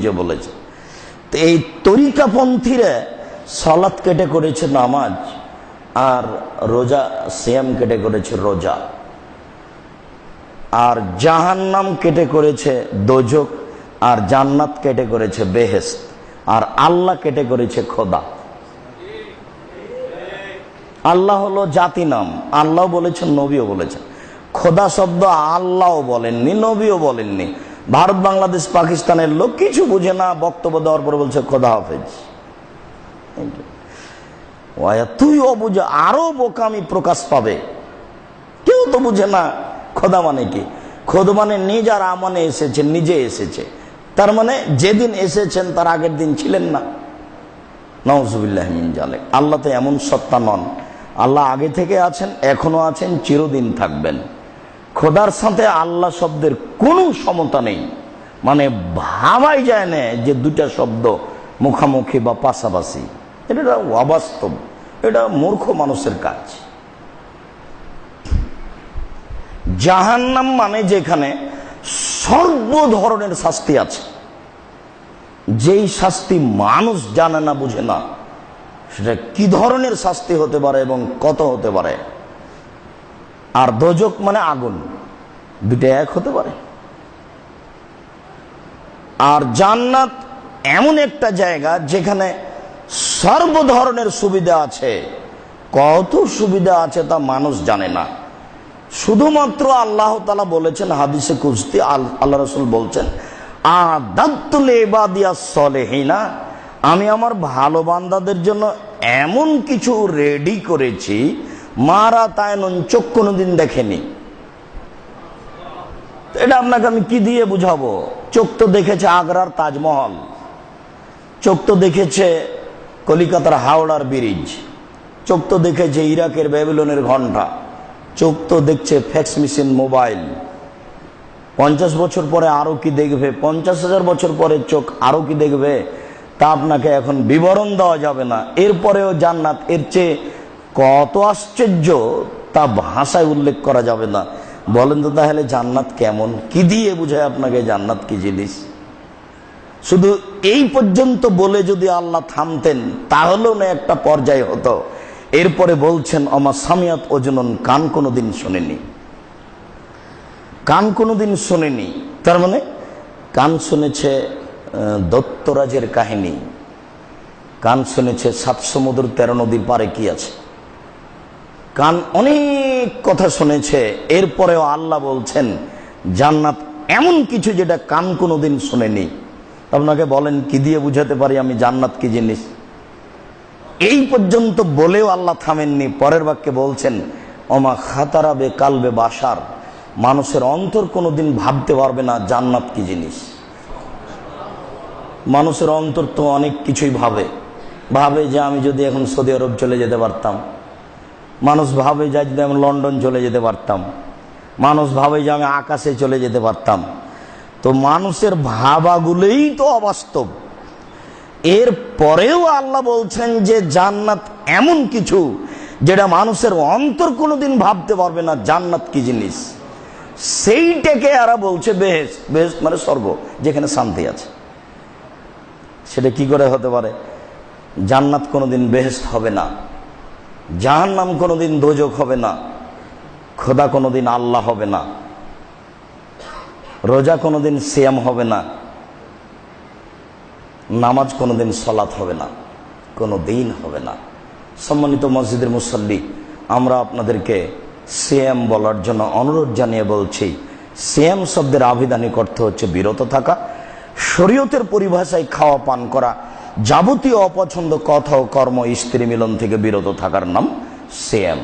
যে বলেছে। তো এই তরিকাপন্থীরা সালাত কেটে করেছে নামাজ আর রোজা, সিয়াম কেটে করেছে রোজা। আর জাহান্নাম কেটে করেছে দোজক আর জান্নাত কেটে করেছে বেহেস্ত আর আল্লাহ কেটে করেছে খোদা। আল্লাহ হলো জাতি নাম, আল্লাহ বলেছেন, নবীও বলেছেন। খোদা শব্দ আল্লাহও বলেননি, নবীও বলেননি। ভারত, বাংলাদেশ, পাকিস্তানের লোক কিছু বুঝে না, বক্তব্য দেওয়ার পরে বলছে, খোদা হাফেজ। তুই অবুঝে আরও বোকামি প্রকাশ পাবে। কেউ তো বুঝে না, খোদা মানে কি? খোদ মানে নিজ আর আমনে এসেছে, নিজে এসেছে। তার মানে যেদিন এসেছেন, তার আগের দিন ছিলেন না। নওজুবিল্লাহ মিন জালেক আল্লাহ তো এমন সত্তা নন। আল্লাহ আগে থেকে আছেন, এখনও আছেন, চিরদিন থাকবেন। খোদার সাথে আল্লাহ শব্দের কোনো সমতা নেই। মানে ভাবাই যায় না যে দুটা শব্দ মুখামুখি বা পাশাপাশি। এটা অবাস্তব, এটা মূর্খ মানুষের কাজ। জাহান্নাম মানে যেখানে সর্ব ধরনের শাস্তি আছে। যেই শাস্তি মানুষ জানে না, বুঝে না, সেটা কি ধরনের শাস্তি হতে পারে এবং কত হতে পারে? আর দোজক মানে আগুন। দুটা এক হতে পারে। আর জান্নাত এমন একটা জায়গা যেখানে সর্ব ধরনের সুবিধা আছে। কত সুবিধা আছে তা মানুষ জানে না। শুধুমাত্র আল্লাহ তালা বলেছেন, হাদিসে কুস্তি আল্লাহ রসুল বলছেন আদাত্তুল এবাদিয়া সলেহিনা আমি আমার ভালো বান্দাদের জন্য এমন কিছু রেডি করেছি মারা তায়নন চোখ কোনোদিন দেখেনি। এটা আপনাকে আমি কি দিয়ে বুঝাবো? চোখ তো দেখেছে আগ্রার তাজমহল। চোখ তো দেখেছে কলিকাতার হাওড়ার ব্রিজ। চোখ তো দেখেছে ইরাকের ব্যাবিলনের ঘণ্টা চোখ তো দেখছে ফ্যাক্স মেশিন মোবাইল। পঞ্চাশ বছর পরে আরও কি দেখবে? পঞ্চাশ হাজার বছর পরে চোখ আরও কি দেখবে? তা আপনাকে এখন বিবরণ দেওয়া যাবে না। এরপরেও জান্নাত, এর চেয়ে কত আশ্চর্য, তা ভাষায় উল্লেখ করা যাবে না। বলেন তো তাহলে জান্নাত কেমন? কি দিয়ে বুঝায় আপনাকে জান্নাত কি জিনিস? শুধু এই পর্যন্ত বলে যদি আল্লাহ থামতেন, তাহলেও না একটা পর্যায় হতো। এরপরে বলছেন আমার সামিয়াত ওজনন, কান কোনোদিন শোনেনি। কান কোনোদিন শোনেনি। তার মানে কান শুনেছে দত্তরাজের কাহিনী। কান শুনেছে, সাত সমুদ্র তেরো নদী পারে কি আছে? কান অনেক কথা শুনেছে, এরপরেও আল্লাহ বলছেন, জান্নাত এমন কিছু যেটা কান কোনোদিন শুনেনি। আপনাকে বলেন, কি দিয়ে বুঝাতে পারি আমি জান্নাত কি জিনিস? এই পর্যন্ত বলেও আল্লাহ থামেননি, পরের বাক্যে বলছেন অমা খাতারাবে কালবে বাসার, মানুষের অন্তর কোনোদিন ভাবতে পারবে না জান্নাত কি জিনিস। মানুষের অন্তর তো অনেক কিছুই ভাবে। ভাবে যে আমি যদি এখন সৌদি আরব চলে যেতে পারতাম। মানুষ ভাবে যে যদি আমি লন্ডন চলে যেতে পারতাম। মানুষ ভাবে যে আমি আকাশে চলে যেতে পারতাম। তো মানুষের ভাবাগুলোই তো অবাস্তব। এর পরেও আল্লাহ বলছেন যে জান্নাত এমন কিছু যেটা মানুষের অন্তর কোনোদিন ভাবতে পারবে না জান্নাত কি জিনিস। সেইটাকে এরা বলছে বেহেস বেহেস মানে স্বর্গ, যেখানে শান্তি আছে। সেটা কি করে হতে পারে? জান্নাত কোনোদিন বেহেস্ত হবে না। জাহান নাম কোনোদিন দোজক হবে না, খোদা কোনোদিন আল্লাহ হবে না, রোজা কোনোদিন সিয়াম হবে না, নামাজ কোনোদিন সলাৎ হবে না, কোনো দিন হবে না। সম্মানিত মসজিদের মুসল্লি, আমরা আপনাদেরকে সিএম বলার জন্য অনুরোধ জানিয়ে বলছি সিএম শব্দের আবিধানিক অর্থ হচ্ছে বিরত থাকা, শরীয়তের পরিভাষায় খাওয়া পান করা যাবতীয় অপছন্দ কথা ও কর্ম স্ত্রী মিলন থেকে বিরত থাকার নাম সিএম